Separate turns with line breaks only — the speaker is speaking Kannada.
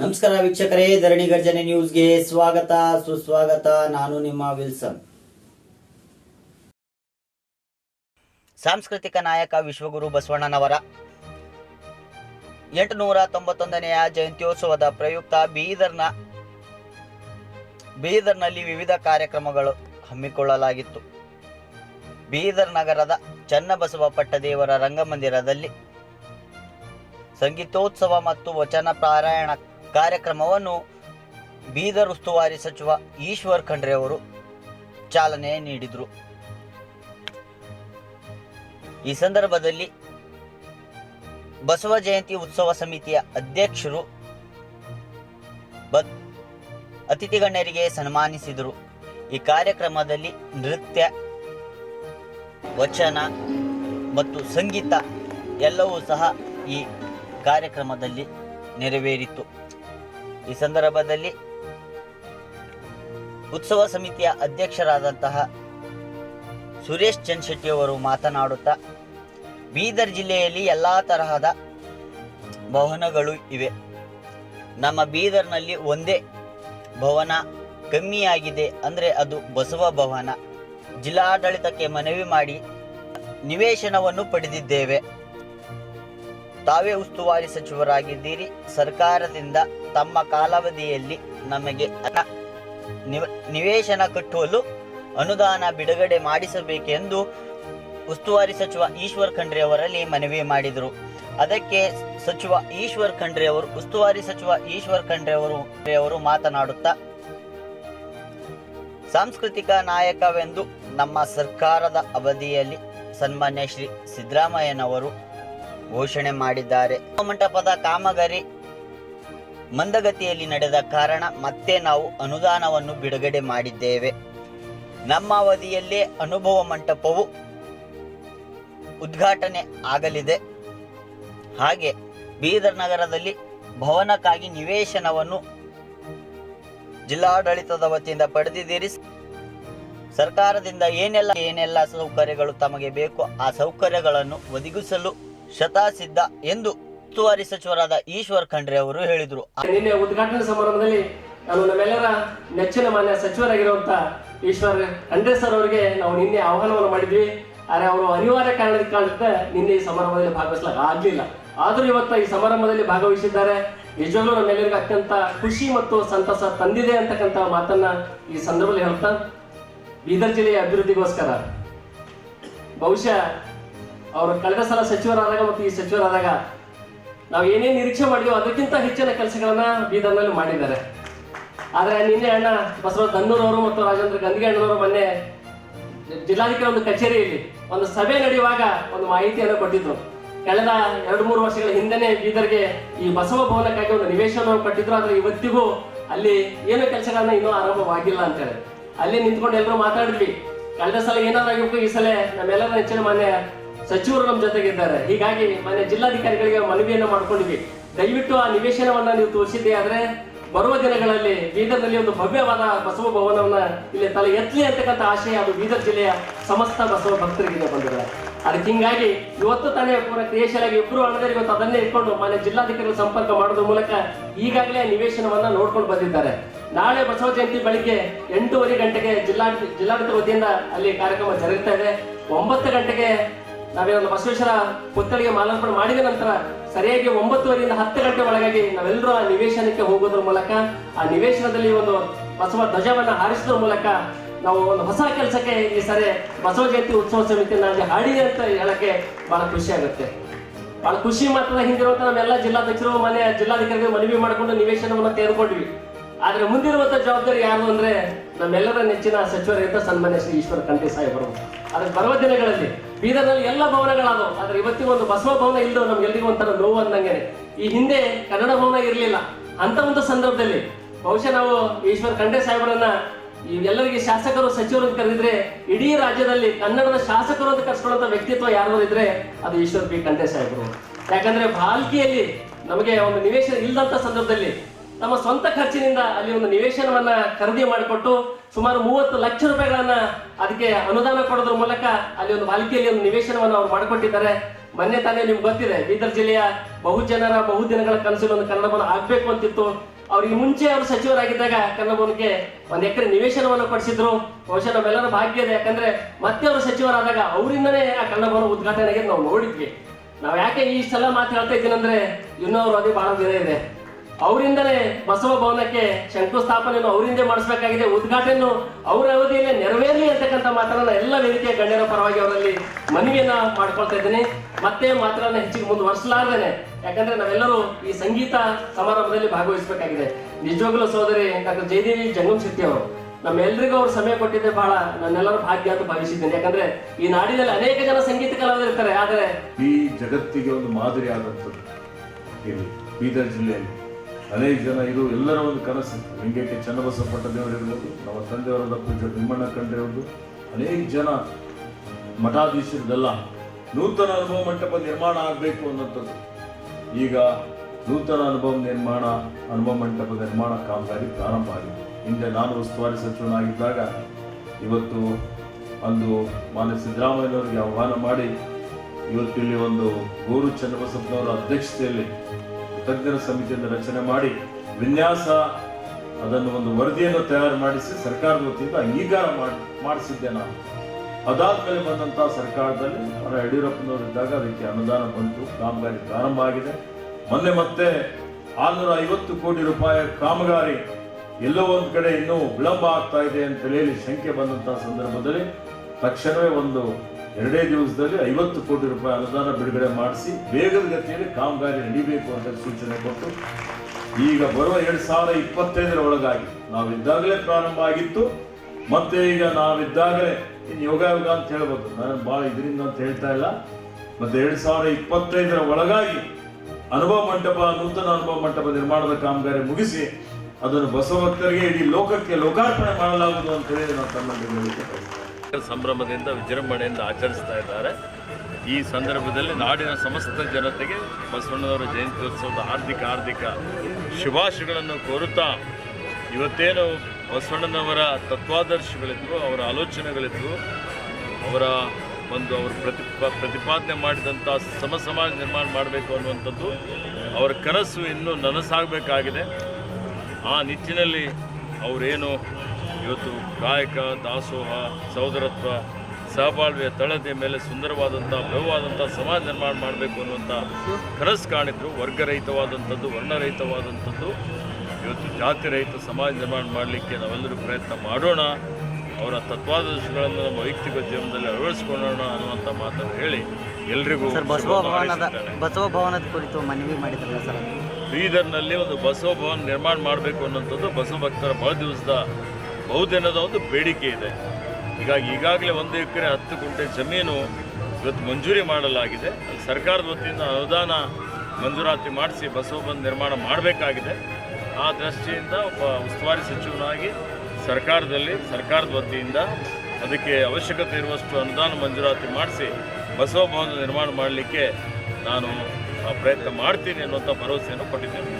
ನಮಸ್ಕಾರ ವೀಕ್ಷಕರೇ, ಧರಣಿ ಗರ್ಜನೆ ನ್ಯೂಸ್ಗೆ ಸ್ವಾಗತ. ಸುಸ್ವಾಗತ. ನಾನು ನಿಮ್ಮ ವಿಲ್ಸನ್. ಸಾಂಸ್ಕೃತಿಕ ನಾಯಕ ವಿಶ್ವಗುರು ಬಸವಣ್ಣನವರ ಎಂಟುನೂರ ತೊಂಬತ್ತೊಂದನೆಯ ಜಯಂತ್ಯೋತ್ಸವದ ಪ್ರಯುಕ್ತ ಬೀದರ್ನ, ಬೀದರ್ನಲ್ಲಿ ವಿವಿಧ ಕಾರ್ಯಕ್ರಮಗಳು ಹಮ್ಮಿಕೊಳ್ಳಲಾಗಿತ್ತು. ಬೀದರ್ ನಗರದ ಚನ್ನಬಸವ ಪಟ್ಟದೇವರ ರಂಗಮಂದಿರದಲ್ಲಿ ಸಂಗೀತೋತ್ಸವ ಮತ್ತು ವಚನ ಪಾರಾಯಣ ಕಾರ್ಯಕ್ರಮವನ್ನು ಬೀದರ್ ಉಸ್ತುವಾರಿ ಸಚಿವ ಈಶ್ವರ್ ಖಂಡ್ರೆ ಅವರು ಚಾಲನೆ ನೀಡಿದರು. ಈ ಸಂದರ್ಭದಲ್ಲಿ ಬಸವ ಜಯಂತಿ ಉತ್ಸವ ಸಮಿತಿಯ ಅಧ್ಯಕ್ಷರು ಅತಿಥಿಗಣ್ಯರಿಗೆ ಅತಿಥಿ ಗಣ್ಯರಿಗೆ ಸನ್ಮಾನಿಸಿದರು. ಈ ಕಾರ್ಯಕ್ರಮದಲ್ಲಿ ನೃತ್ಯ, ವಚನ ಮತ್ತು ಸಂಗೀತ ಎಲ್ಲವೂ ಸಹ ಈ ಕಾರ್ಯಕ್ರಮದಲ್ಲಿ ನೆರವೇರಿತು. ಈ ಸಂದರ್ಭದಲ್ಲಿ ಉತ್ಸವ ಸಮಿತಿಯ ಅಧ್ಯಕ್ಷರಾದಂತಹ ಸುರೇಶ್ ಚಂದ್ಶೆಟ್ಟಿ ಅವರು ಮಾತನಾಡುತ್ತಾ, ಬೀದರ್ ಜಿಲ್ಲೆಯಲ್ಲಿ ಎಲ್ಲ ತರಹದ ಭವನಗಳು ಇವೆ. ನಮ್ಮ ಬೀದರ್ನಲ್ಲಿ ಒಂದೇ ಭವನ, ಕಮ್ಮಿಯಾಗಿದೆ ಅಂದರೆ ಅದು ಬಸವ ಭವನ. ಜಿಲ್ಲಾಡಳಿತಕ್ಕೆ ಮನವಿ ಮಾಡಿ ನಿವೇಶನವನ್ನು ಪಡೆದಿದ್ದೇವೆ. ತಾವೇ ಉಸ್ತುವಾರಿ ಸಚಿವರಾಗಿದ್ದೀರಿ, ಸರ್ಕಾರದಿಂದ ತಮ್ಮ ಕಾಲಾವಧಿಯಲ್ಲಿ ನಮಗೆ ನಿವೇಶನ ಕಟ್ಟುವಲು ಅನುದಾನ ಬಿಡುಗಡೆ ಮಾಡಿಸಬೇಕೆಂದು ಉಸ್ತುವಾರಿ ಸಚಿವ ಈಶ್ವರ್ ಖಂಡ್ರೆ ಅವರಲ್ಲಿ ಮನವಿ ಮಾಡಿದರು. ಅದಕ್ಕೆ ಸಚಿವ ಈಶ್ವರ್ ಖಂಡ್ರೆ ಅವರು, ಉಸ್ತುವಾರಿ ಸಚಿವ ಈಶ್ವರ್ ಖಂಡ್ರೆ ಅವರು ಅವರು ಮಾತನಾಡುತ್ತಾ, ಸಾಂಸ್ಕೃತಿಕ ನಾಯಕವೆಂದು ನಮ್ಮ ಸರ್ಕಾರದ ಅವಧಿಯಲ್ಲಿ ಸನ್ಮಾನ್ಯ ಶ್ರೀ ಸಿದ್ದರಾಮಯ್ಯನವರು ಘೋಷಣೆ ಮಾಡಿದ್ದಾರೆ. ಮಂಟಪದ ಕಾಮಗಾರಿ ಮಂದಗತಿಯಲ್ಲಿ ನಡೆದ ಕಾರಣ ಮತ್ತೆ ನಾವು ಅನುದಾನವನ್ನು ಬಿಡುಗಡೆ ಮಾಡಿದ್ದೇವೆ. ನಮ್ಮ ಅವಧಿಯಲ್ಲೇ ಅನುಭವ ಮಂಟಪವು ಉದ್ಘಾಟನೆ ಆಗಲಿದೆ. ಹಾಗೆ ಬೀದರ್ ನಗರದಲ್ಲಿ ಭವನಕ್ಕಾಗಿ ನಿವೇಶನವನ್ನು ಜಿಲ್ಲಾಡಳಿತದ ವತಿಯಿಂದ ಪಡೆದಿದ್ದೀರಿ. ಸರ್ಕಾರದಿಂದ ಏನೆಲ್ಲ ಏನೆಲ್ಲ ಸೌಕರ್ಯಗಳು ತಮಗೆ ಬೇಕು ಆ ಸೌಕರ್ಯಗಳನ್ನು ಒದಗಿಸಲು ಶತಾಸಿದ್ಧ ಎಂದು ಉಸ್ತುವಾರಿ ಸಚಿವರಾದ ಈಶ್ವರ್ ಖಂಡ್ರೆ ಅವರು ಹೇಳಿದರು.
ನಿನ್ನೆ ಉದ್ಘಾಟನಾ ಸಮಾರಂಭದಲ್ಲಿ ನಾನು ನಮ್ಮೆಲ್ಲರ ನೆಚ್ಚಿನ ಮಾನ್ಯ ಸಚಿವರಾಗಿರುವಂತ ಈಶ್ವರ್ ಖಂಡ್ರೆ ಸರ್ ಅವರಿಗೆ ನಾವು ನಿನ್ನೆ ಆಹ್ವಾನವನ್ನು ಮಾಡಿದ್ವಿ. ಆದರೆ ಅವರು ಅನಿವಾರ್ಯ ಕಾರಣದ ಕಾರಣದಿಂದ ನಿನ್ನೆ ಈ ಸಮಾರಂಭದಲ್ಲಿ ಭಾಗವಹಿಸ್ಲಾಗ ಆಗ್ಲಿಲ್ಲ. ಆದರೂ ಇವತ್ತು ಈ ಸಮಾರಂಭದಲ್ಲಿ ಭಾಗವಹಿಸಿದ್ದಾರೆ. ನಿಜವಾಗ್ಲೂ ನಮ್ಮೆಲ್ಲರಿಗೂ ಅತ್ಯಂತ ಖುಷಿ ಮತ್ತು ಸಂತಸ ತಂದಿದೆ ಅಂತಕ್ಕಂಥ ಮಾತನ್ನ ಈ ಸಂದರ್ಭದಲ್ಲಿ ಹೇಳ್ತಾ ಬೀದರ್ ಜಿಲ್ಲೆಯ ಅಭಿವೃದ್ಧಿಗೋಸ್ಕರ ಬಹುಶಃ ಅವರು ಕಳೆದ ಸಲ ಸಚಿವರಾದಾಗ ಮತ್ತು ಈ ಸಚಿವರಾದಾಗ ನಾವು ಏನೇನು ನಿರೀಕ್ಷೆ ಮಾಡಿದ್ವೋ ಅದಕ್ಕಿಂತ ಹೆಚ್ಚಿನ ಕೆಲಸಗಳನ್ನ ಬೀದರ್ನಲ್ಲಿ ಮಾಡಿದ್ದಾರೆ. ಆದರೆ ನಿನ್ನೆ ಅಣ್ಣ ಬಸವರಾಜ್ ದನ್ನೂರವರು ಮತ್ತು ರಾಜೇಂದ್ರ ಗಂದಿಗೆ ಅಣ್ಣನವರು ಮೊನ್ನೆ ಜಿಲ್ಲಾಧಿಕಾರಿ ಒಂದು ಕಚೇರಿಯಲ್ಲಿ ಒಂದು ಸಭೆ ನಡೆಯುವಾಗ ಒಂದು ಮಾಹಿತಿಯನ್ನು ಕೊಟ್ಟಿದ್ರು. ಕಳೆದ ಎರಡು ಮೂರು ವರ್ಷಗಳ ಹಿಂದೆನೆ ಬೀದರ್ಗೆ ಈ ಬಸವ ಭವನಕ್ಕಾಗಿ ಒಂದು ನಿವೇಶನವನ್ನು ಕೊಟ್ಟಿದ್ರು. ಆದರೆ ಇವತ್ತಿಗೂ ಅಲ್ಲಿ ಏನು ಕೆಲಸಗಳನ್ನ ಇನ್ನೂ ಆರಂಭವಾಗಿಲ್ಲ ಅಂತ ಹೇಳಿ ಅಲ್ಲಿ ನಿಂತ್ಕೊಂಡು ಎಲ್ಲರೂ ಮಾತಾಡಿದ್ವಿ. ಕಳೆದ ಸಲ ಏನಾದ್ರು ಆಗಿರ್ಬೇಕು ಈ ಸಲ ನಮ್ಮೆಲ್ಲರ ನೆಚ್ಚಿನ ಮಾನ್ಯ ಸಚಿವರು ನಮ್ಮ ಜೊತೆಗಿದ್ದಾರೆ ಹೀಗಾಗಿ ಮನೆ ಜಿಲ್ಲಾಧಿಕಾರಿಗಳಿಗೆ ಮನವಿಯನ್ನು ಮಾಡ್ಕೊಂಡಿವಿ ದಯವಿಟ್ಟು ಆ ನಿವೇಶನವನ್ನ ನೀವು ತೋರಿಸಿದ್ದೆ ಆದ್ರೆ ಬರುವ ದಿನಗಳಲ್ಲಿ ಬೀದರ್ನಲ್ಲಿ ಒಂದು ಭವ್ಯವಾದ ಬಸವ ಭವನವನ್ನ ಇಲ್ಲಿ ತಲೆ ಎತ್ತಲಿ ಅಂತಕ್ಕಂಥ ಆಶಯ ಅದು ಬೀದರ್ ಜಿಲ್ಲೆಯ ಸಮಸ್ತ ಬಸವ ಭಕ್ತರಿಗೆ ಬಂದಿದೆ. ಅದಕ್ಕೆ ಹಿಂಗಾಗಿ ಇವತ್ತು ತಾನೇ ಪೂರ ಇಬ್ರು ಅಣ್ಣದರಿಗೆ ಇವತ್ತು ಅದನ್ನೇ ಇಟ್ಕೊಂಡು ಮನೆ ಜಿಲ್ಲಾಧಿಕಾರಿಗಳು ಸಂಪರ್ಕ ಮಾಡೋದ್ರ ಮೂಲಕ ಈಗಾಗಲೇ ನಿವೇಶನವನ್ನ ನೋಡ್ಕೊಂಡು ಬಂದಿದ್ದಾರೆ. ನಾಳೆ ಬಸವ ಜಯಂತಿ ಬೆಳಿಗ್ಗೆ ಎಂಟೂವರೆ ಗಂಟೆಗೆ ಜಿಲ್ಲಾ ಜಿಲ್ಲಾಡಳಿತ ವತಿಯಿಂದ ಅಲ್ಲಿ ಕಾರ್ಯಕ್ರಮ ಜರುಗ್ತಾ ಇದೆ. ಒಂಬತ್ತು ಗಂಟೆಗೆ ನಾವೇನೊಂದು ಬಸವೇಶ್ವರ ಪುತ್ಥಳಿಗೆ ಮಾಲಾರ್ಪಣೆ ಮಾಡಿದ ನಂತರ ಸರಿಯಾಗಿ ಒಂಬತ್ತುವರೆಯಿಂದ ಹತ್ತು ಗಂಟೆ ಒಳಗಾಗಿ ನಾವೆಲ್ಲರೂ ಆ ನಿವೇಶನಕ್ಕೆ ಹೋಗೋದ್ರ ಮೂಲಕ, ಆ ನಿವೇಶನದಲ್ಲಿ ಒಂದು ಬಸವ ಧ್ವಜವನ್ನು ಹಾರಿಸೋದ್ರ ಮೂಲಕ ನಾವು ಒಂದು ಹೊಸ ಕೆಲಸಕ್ಕೆ ಈ ಸರಿ ಬಸವ ಜಯಂತಿ ಉತ್ಸವ ಸಮಿತಿ ಅಲ್ಲಿ ಹಾಡಿದೆ ಅಂತ ಹೇಳಕ್ಕೆ ಬಹಳ ಖುಷಿ ಆಗುತ್ತೆ. ಬಹಳ ಖುಷಿ ಮಾತ್ರ ಹಿಂದಿರುವಂತ ನಾವೆಲ್ಲ ಜಿಲ್ಲಾಧ್ಯಕ್ಷರು, ಮನೆ ಜಿಲ್ಲಾಧಿಕಾರಿಗಳು ಮನವಿ ಮಾಡಿಕೊಂಡು ನಿವೇಶನವನ್ನು ತೆಗೆದುಕೊಂಡ್ವಿ. ಆದ್ರೆ ಮುಂದಿರುವಂತ ಜವಾಬ್ದಾರಿ ಯಾರು ಅಂದ್ರೆ ನಮ್ಮೆಲ್ಲರ ನೆಚ್ಚಿನ ಸಚಿವರಾಗಿದ್ದ ಸನ್ಮಾನ್ಯ ಶ್ರೀ ಈಶ್ವರ ಖಂಡ್ರೆ ಸಾಹೇಬರು. ಆದ್ರೆ ಬರುವ ದಿನಗಳಲ್ಲಿ ಬೀದರ್ನಲ್ಲಿ ಎಲ್ಲ ಭವನಗಳಾದವು. ಆದ್ರೆ ಇವತ್ತಿಗೂ ಒಂದು ಬಸವ ಭವನ ನಮಗೆ ನಮ್ಗೆಲ್ರಿಗೂ ಒಂಥರ ನೋವು ಅಂದಂಗೆ ಈ ಹಿಂದೆ ಕನ್ನಡ ಭವನ ಇರಲಿಲ್ಲ. ಅಂತ ಒಂದು ಸಂದರ್ಭದಲ್ಲಿ ಬಹುಶಃ ನಾವು ಈಶ್ವರ ಖಂಡೆ ಸಾಹೇಬರನ್ನ ಎಲ್ಲರಿಗೆ ಶಾಸಕರು, ಸಚಿವರು ಅಂತ ಕರೆದಿದ್ರೆ ಇಡೀ ರಾಜ್ಯದಲ್ಲಿ ಕನ್ನಡದ ಶಾಸಕರು ಅಂತ ಕರ್ಸ್ಕೊಳ್ಳುವಂತ ವ್ಯಕ್ತಿತ್ವ ಯಾರು ಇದ್ರೆ ಅದು ಈಶ್ವರ್ ಪಿ ಖಂಡೆ ಸಾಹೇಬರು. ಯಾಕಂದ್ರೆ ಬಾಲ್ಕಿಯಲ್ಲಿ ನಮಗೆ ಒಂದು ನಿವೇಶನ ಇಲ್ಲದಂತ ಸಂದರ್ಭದಲ್ಲಿ ತಮ್ಮ ಸ್ವಂತ ಖರ್ಚಿನಿಂದ ಅಲ್ಲಿ ಒಂದು ನಿವೇಶನವನ್ನ ಖರೀದಿ ಮಾಡಿಕೊಟ್ಟು ಸುಮಾರು ಮೂವತ್ತು ಲಕ್ಷ ರೂಪಾಯಿಗಳನ್ನ ಅದಕ್ಕೆ ಅನುದಾನ ಕೊಡೋದ್ರ ಮೂಲಕ ಅಲ್ಲಿ ಒಂದು ಬಾಲಿಕೆಯಲ್ಲಿ ಒಂದು ನಿವೇಶನವನ್ನು ಅವ್ರು ಮಾಡಿಕೊಟ್ಟಿದ್ದಾರೆ. ಮೊನ್ನೆ ತಾನೇ ನಿಮ್ಗೆ ಗೊತ್ತಿದೆ, ಬೀದರ್ ಜಿಲ್ಲೆಯ ಬಹುಜನರ ಬಹುದಿನಗಳ ಕನಸಿನ ಒಂದು ಕನ್ನಡ ಭವನ ಆಗ್ಬೇಕು ಅಂತಿತ್ತು. ಅವ್ರಿಗೆ ಮುಂಚೆ ಅವರು ಸಚಿವರಾಗಿದ್ದಾಗ ಕನ್ನಡ ಭವನಕ್ಕೆ ಒಂದ್ ಎಕರೆ ನಿವೇಶನವನ್ನು ಕೊಡಿಸಿದ್ರು. ಬಹುಶಃ ನಾವೆಲ್ಲರೂ ಭಾಗ್ಯ ಇದೆ, ಯಾಕಂದ್ರೆ ಮತ್ತೆ ಅವರು ಸಚಿವರಾದಾಗ ಅವರಿಂದನೇ ಆ ಕನ್ನಡ ಉದ್ಘಾಟನೆಗೆ ಉದ್ಘಾಟನೆ ನಾವು ನೋಡಿದ್ವಿ. ನಾವು ಯಾಕೆ ಈ ಸಲ ಮಾತು ಹೇಳ್ತಾ ಇದ್ದೀನಂದ್ರೆ, ಇನ್ನೂ ಅವರು ಅದೇ ಬಹಳ ದಿನ ಇದೆ. ಅವರಿಂದಲೇ ಬಸವ ಭವನಕ್ಕೆ ಶಂಕುಸ್ಥಾಪನೆಯನ್ನು ಅವರಿಂದೇ ಮಾಡಿಸಬೇಕಾಗಿದೆ. ಉದ್ಘಾಟನೆಯನ್ನು ಅವರ ಅವಧಿಯಲ್ಲೇ ನೆರವೇರಲಿ ಅಂತಕ್ಕಂಥ ಮಾತನ್ನ ಎಲ್ಲ ವೇದಿಕೆಯ ಗಣ್ಯರ ಪರವಾಗಿ ಅವರಲ್ಲಿ ಮನವಿಯನ್ನ ಮಾಡ್ಕೊಳ್ತಾ ಇದ್ದೀನಿ. ಮತ್ತೆ ಮಾತ್ರನ ಹೆಚ್ಚಿಗೆ ಮುಂದುವರಿಸಲಾರ್ದೇನೆ. ಯಾಕಂದ್ರೆ ನಾವೆಲ್ಲರೂ ಈ ಸಂಗೀತ ಸಮಾರಂಭದಲ್ಲಿ ಭಾಗವಹಿಸಬೇಕಾಗಿದೆ. ನಿಜವಾಗ್ಲೂ ಸೋದರಿ ಡಾಕ್ಟರ್ ಜಯದೇವಿ ಜಂಗಮ್ ಶೆಟ್ಟಿ ಅವರು ನಮ್ಮೆಲ್ಲರಿಗೂ ಅವ್ರು ಸಮಯ ಕೊಟ್ಟಿದ್ದೆ ಬಹಳ ನನ್ನೆಲ್ಲರೂ ಭಾಗ್ಯ ಅಂತ ಭಾವಿಸಿದ್ದೇನೆ. ಯಾಕಂದ್ರೆ ಈ ನಾಡಿನಲ್ಲಿ ಅನೇಕ ಜನ ಸಂಗೀತ ಕಲಾವಿದರಿರ್ತಾರೆ, ಆದರೆ
ಈ ಜಗತ್ತಿಗೆ ಒಂದು ಮಾದರಿ ಆದಂಥದ್ದು ಇಲ್ಲಿ ಬೀದರ್ ಜಿಲ್ಲೆಯಲ್ಲಿ. ಅನೇಕ ಜನ ಇದು ಎಲ್ಲರ ಒಂದು ಕನಸು. ಲಿಂಗಕ್ಕೆ ಚನ್ನಬಸವಪಟ್ಟ ದೇವರು ಇರ್ಬೋದು, ನಮ್ಮ ತಂದೆಯವರ ಪೂಜೆ ತಿಮ್ಮಣ್ಣ ಇರ್ಬೋದು, ಅನೇಕ ಜನ ಮಠಾಧೀಶರದೆಲ್ಲ ನೂತನ ಅನುಭವ ಮಂಟಪ ನಿರ್ಮಾಣ ಆಗಬೇಕು ಅನ್ನೋಂಥದ್ದು ಈಗ ನೂತನ ಅನುಭವ ನಿರ್ಮಾಣ, ಅನುಭವ ಮಂಟಪ ನಿರ್ಮಾಣ ಕಾಮಗಾರಿ ಪ್ರಾರಂಭ ಆಗಿದೆ. ಹಿಂದೆ ನಾನು ಉಸ್ತುವಾರಿ ಸಚಿವನಾಗಿದ್ದಾಗ ಇವತ್ತು ಅಂದು ಮಾನ್ಯ ಸಿದ್ದರಾಮಯ್ಯನವರಿಗೆ ಆಹ್ವಾನ ಮಾಡಿ, ಇವತ್ತಿಲ್ಲಿ ಒಂದು ಗೋರು ಚನ್ನಬಸಪ್ಪನವರ ಅಧ್ಯಕ್ಷತೆಯಲ್ಲಿ ತಜ್ಞರ ಸಮಿತಿಯನ್ನು ರಚನೆ ಮಾಡಿ ವಿನ್ಯಾಸ ಅದನ್ನು ಒಂದು ವರದಿಯನ್ನು ತಯಾರು ಮಾಡಿಸಿ ಸರ್ಕಾರದ ವತಿಯಿಂದ ಅಂಗೀಕಾರ ಮಾಡಿ ಮಾಡಿಸಿದ್ದೆ ನಾನು ಅದಾದ್ಮೇಲೆ ಬಂದಂತಹ ಸರ್ಕಾರದಲ್ಲಿ ಅವರ ಯಡಿಯೂರಪ್ಪನವರಿದ್ದಾಗ ಅದಕ್ಕೆ ಅನುದಾನ ಬಂತು, ಕಾಮಗಾರಿ ಪ್ರಾರಂಭ ಆಗಿದೆ. ಮೊನ್ನೆ ಮತ್ತೆ ಆರ್ನೂರ ಐವತ್ತು ಕೋಟಿ ರೂಪಾಯಿ ಕಾಮಗಾರಿ ಎಲ್ಲೋ ಒಂದು ಕಡೆ ಇನ್ನೂ ವಿಳಂಬ ಆಗ್ತಾ ಇದೆ ಅಂತ ಹೇಳಿ ಶಂಕೆ ಬಂದಂತಹ ಸಂದರ್ಭದಲ್ಲಿ ತಕ್ಷಣವೇ ಒಂದು ಎರಡೇ ದಿವಸದಲ್ಲಿ ಐವತ್ತು ಕೋಟಿ ರೂಪಾಯಿ ಅನುದಾನ ಬಿಡುಗಡೆ ಮಾಡಿಸಿ ವೇಗದ ಗತಿಯಲ್ಲಿ ಕಾಮಗಾರಿ ನಡೀಬೇಕು ಅಂತ ಸೂಚನೆ ಕೊಟ್ಟು ಈಗ ಬರುವ ಎರಡು ಸಾವಿರದ ಇಪ್ಪತ್ತೈದರ ಒಳಗಾಗಿ ನಾವಿದ್ದಾಗಲೇ ಪ್ರಾರಂಭ ಆಗಿತ್ತು. ಮತ್ತೆ ಈಗ ನಾವಿದ್ದಾಗಲೇ ಇನ್ನು ಯೋಗ ಯೋಗ ಅಂತ ಹೇಳ್ಬೋದು. ನಾನು ಭಾಳ ಇದರಿಂದ ಅಂತ ಹೇಳ್ತಾ ಇಲ್ಲ. ಮತ್ತೆ ಎರಡು ಸಾವಿರದ ಇಪ್ಪತ್ತೈದರ ಒಳಗಾಗಿ ಅನುಭವ ಮಂಟಪ, ನೂತನ ಅನುಭವ ಮಂಟಪ ನಿರ್ಮಾಣದ ಕಾಮಗಾರಿ ಮುಗಿಸಿ ಅದನ್ನು ಬಸವಕ್ತರಿಗೆ ಇಡೀ ಲೋಕಕ್ಕೆ ಲೋಕಾರ್ಪಣೆ ಮಾಡಲಾಗುವುದು ಅಂತ ಹೇಳಿ ನಾವು ತಮ್ಮಲ್ಲಿ.
ಸಂಭ್ರಮದಿಂದ, ವಿಜೃಂಭಣೆಯಿಂದ ಆಚರಿಸ್ತಾ ಇದ್ದಾರೆ. ಈ ಸಂದರ್ಭದಲ್ಲಿ ನಾಡಿನ ಸಮಸ್ತ ಜನತೆಗೆ ಬಸವಣ್ಣನವರ ಜಯಂತ್ಯೋತ್ಸವದ ಹಾರ್ದಿಕ ಹಾರ್ದಿಕ ಶುಭಾಶಯಗಳನ್ನು ಕೋರುತ್ತಾ, ಇವತ್ತೇನು ಬಸವಣ್ಣನವರ ತತ್ವಾದರ್ಶಗಳಿದ್ವು, ಅವರ ಆಲೋಚನೆಗಳಿದ್ವು, ಅವರ ಒಂದು ಅವರು ಪ್ರತಿಪ, ಪ್ರತಿಪಾದನೆ ಮಾಡಿದಂಥ ಸಮ ಸಮಾಜ ನಿರ್ಮಾಣ ಮಾಡಬೇಕು ಅನ್ನುವಂಥದ್ದು ಅವರ ಕನಸು ಇನ್ನೂ ನನಸಾಗಬೇಕಾಗಿದೆ. ಆ ನಿಟ್ಟಿನಲ್ಲಿ ಅವರೇನು ಇವತ್ತು ಕಾಯಕ ದಾಸೋಹ ಸಹೋದರತ್ವ ಸಹಬಾಳ್ವೆಯ ತಳದ ಮೇಲೆ ಸುಂದರವಾದಂಥ ಭವ್ಯವಾದಂಥ ಸಮಾಜ ನಿರ್ಮಾಣ ಮಾಡಬೇಕು ಅನ್ನುವಂಥ ಕನಸು ಕಾಣಿದ್ರು. ವರ್ಗರಹಿತವಾದಂಥದ್ದು ವರ್ಣರಹಿತವಾದಂಥದ್ದು. ಇವತ್ತು ಜಾತಿ ರಹಿತ ಸಮಾಜ ನಿರ್ಮಾಣ ಮಾಡಲಿಕ್ಕೆ ನಾವೆಲ್ಲರೂ ಪ್ರಯತ್ನ ಮಾಡೋಣ. ಅವರ ತತ್ವಾದರ್ಶಗಳನ್ನು ನಮ್ಮ ವೈಯಕ್ತಿಕ ಜೀವನದಲ್ಲಿ ಅಳವಡಿಸ್ಕೊಳ್ಳೋಣ ಅನ್ನುವಂಥ ಮಾತನ್ನು ಹೇಳಿ ಎಲ್ರಿಗೂ
ಬಸವ ಭವನದ ಕುರಿತು ಮನವಿ ಮಾಡಿದ್ರು ಸರ್.
ಬೀದರ್ನಲ್ಲಿ ಒಂದು ಬಸವ ಭವನ ನಿರ್ಮಾಣ ಮಾಡಬೇಕು ಅನ್ನೋಂಥದ್ದು ಬಸವ ಭಕ್ತರ ಬಹಳ ದಿವಸದ ಬಹುದಿನದ ಒಂದು ಬೇಡಿಕೆ ಇದೆ. ಹೀಗಾಗಿ ಈಗಾಗಲೇ ಒಂದು ಎಕರೆ, ಹತ್ತು ಗುಂಟೆ ಜಮೀನು ಇವತ್ತು ಮಂಜೂರಿ ಮಾಡಲಾಗಿದೆ. ಅಲ್ಲಿ ಸರ್ಕಾರದ ವತಿಯಿಂದ ಅನುದಾನ ಮಂಜೂರಾತಿ ಮಾಡಿಸಿ ಬಸವ ಭವನ ನಿರ್ಮಾಣ ಮಾಡಬೇಕಾಗಿದೆ. ಆ ದೃಷ್ಟಿಯಿಂದ ಒಬ್ಬ ಉಸ್ತುವಾರಿ ಸಚಿವನಾಗಿ ಸರ್ಕಾರದಲ್ಲಿ, ಸರ್ಕಾರದ ವತಿಯಿಂದ ಅದಕ್ಕೆ ಅವಶ್ಯಕತೆ ಇರುವಷ್ಟು ಅನುದಾನ ಮಂಜೂರಾತಿ ಮಾಡಿಸಿ ಬಸವ ನಿರ್ಮಾಣ ಮಾಡಲಿಕ್ಕೆ ನಾನು ಪ್ರಯತ್ನ ಮಾಡ್ತೀನಿ ಅನ್ನುವಂಥ ಭರವಸೆಯನ್ನು ಕೊಟ್ಟಿದ್ದೇನೆ.